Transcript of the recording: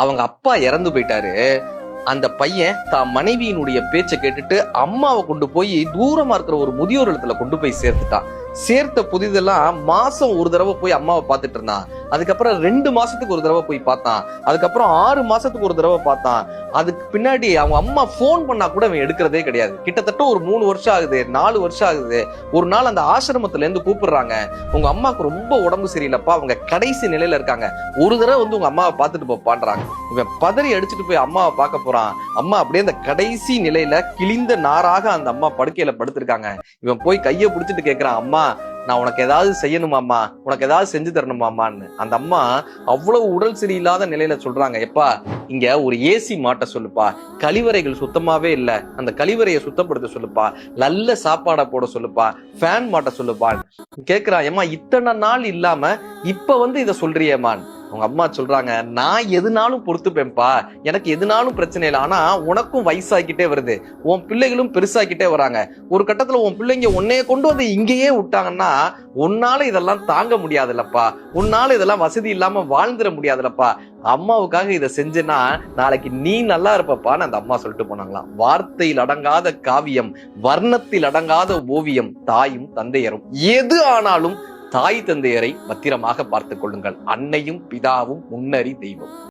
அவங்க அப்பா இறந்து போயிட்டாரு. அந்த பையன் தான் மனைவியினுடைய பேச்சை கேட்டுட்டு அம்மாவை கொண்டு போய் தூரமா இருக்கிற ஒரு முதியோர் இடத்துல கொண்டு போய் சேர்த்துட்டான். சேர்த்த புதிதெல்லாம் மாசம் ஒரு தடவை போய் அம்மாவை பார்த்துட்டு இருந்தான். அதுக்கப்புறம் ரெண்டு மாசத்துக்கு ஒரு தடவை போய் பார்த்தான். அதுக்கப்புறம் ஆறு மாசத்துக்கு ஒரு தடவை பார்த்தான். அதுக்கு பின்னாடி அவங்க அம்மா ஃபோன் பண்ணா கூட அவன் எடுக்கிறதே கிடையாது. கிட்டத்தட்ட ஒரு மூணு வருஷம் ஆகுது நாலு வருஷம் ஆகுது. ஒரு நாள் அந்த ஆசிரமத்துல இருந்து கூப்பிடுறாங்க. உங்க அம்மாவுக்கு ரொம்ப உடம்பு சரியில்லைப்பா அவங்க கடைசி நிலையில இருக்காங்க. ஒரு தடவை வந்து உங்க அம்மாவை பார்த்துட்டு போப்பான்றாங்க இவன் பதறி அடிச்சுட்டு போய் அம்மாவை பார்க்க போறான். அம்மா அப்படியே அந்த கடைசி நிலையில கிழிந்த நாராக அந்த அம்மா படுக்கையில படுத்திருக்காங்க. இவன் போய் கையை பிடிச்சிட்டு கேட்கிறான் அம்மா நான் உனக்கு ஏதாவது செய்யணுமாம்மா? உனக்கு ஏதாவது செஞ்சு தரணுமாம்மான்னு. அந்த அம்மா அவ்வளவு உடல் சரியில்லாத நிலையில சொல்றாங்க எப்பா இங்க ஒரு ஏசி மாட்ட சொல்லுப்பா. கழிவறைகள் சுத்தமாவே இல்ல. அந்த கழிவறையை சுத்தப்படுத்த சொல்லுப்பா. நல்ல சாப்பாடை போட சொல்லுப்பா. ஃபேன் மாட்ட சொல்லுப்பா. கேக்குறான் ஏம்மா இத்தனை நாள் இல்லாம இப்ப வந்து இதை சொல்றியேமான் அவங்க அம்மா சொல்றாங்க நான் எதுனாலும் பொறுத்துப்பேன்ப்பா. எனக்கு எதுனாலும் பிரச்சனை இல்லை. ஆனா உனக்கும் வயசாகிக்கிட்டே வருது. உன் பிள்ளைகளும் பெருசாக்கிட்டே வராங்க. ஒரு கட்டத்துல உன் பிள்ளைங்க உன்னைய கொண்டு வந்து இங்கேயே விட்டாங்கன்னா உன்னால இதெல்லாம் தாங்க முடியாதுல்லப்பா. உன்னால இதெல்லாம் வசதி இல்லாம வாழ்ந்துட முடியாதுல்லப்பா. அம்மாவுக்காக இதை செஞ்சேன்னா நாளைக்கு நீ நல்லா இருப்பப்பான்னு அந்த அம்மா சொல்லிட்டு போனாங்களாம். வார்த்தையில் அடங்காத காவியம் வர்ணத்தில் அடங்காத ஓவியம் தாயும் தந்தையரும். எது ஆனாலும் தாய் தந்தையரை பத்திரமாக பார்த்துக் கொள்ளுங்கள். அன்னையும் பிதாவும் முன்னறி தெய்வம்.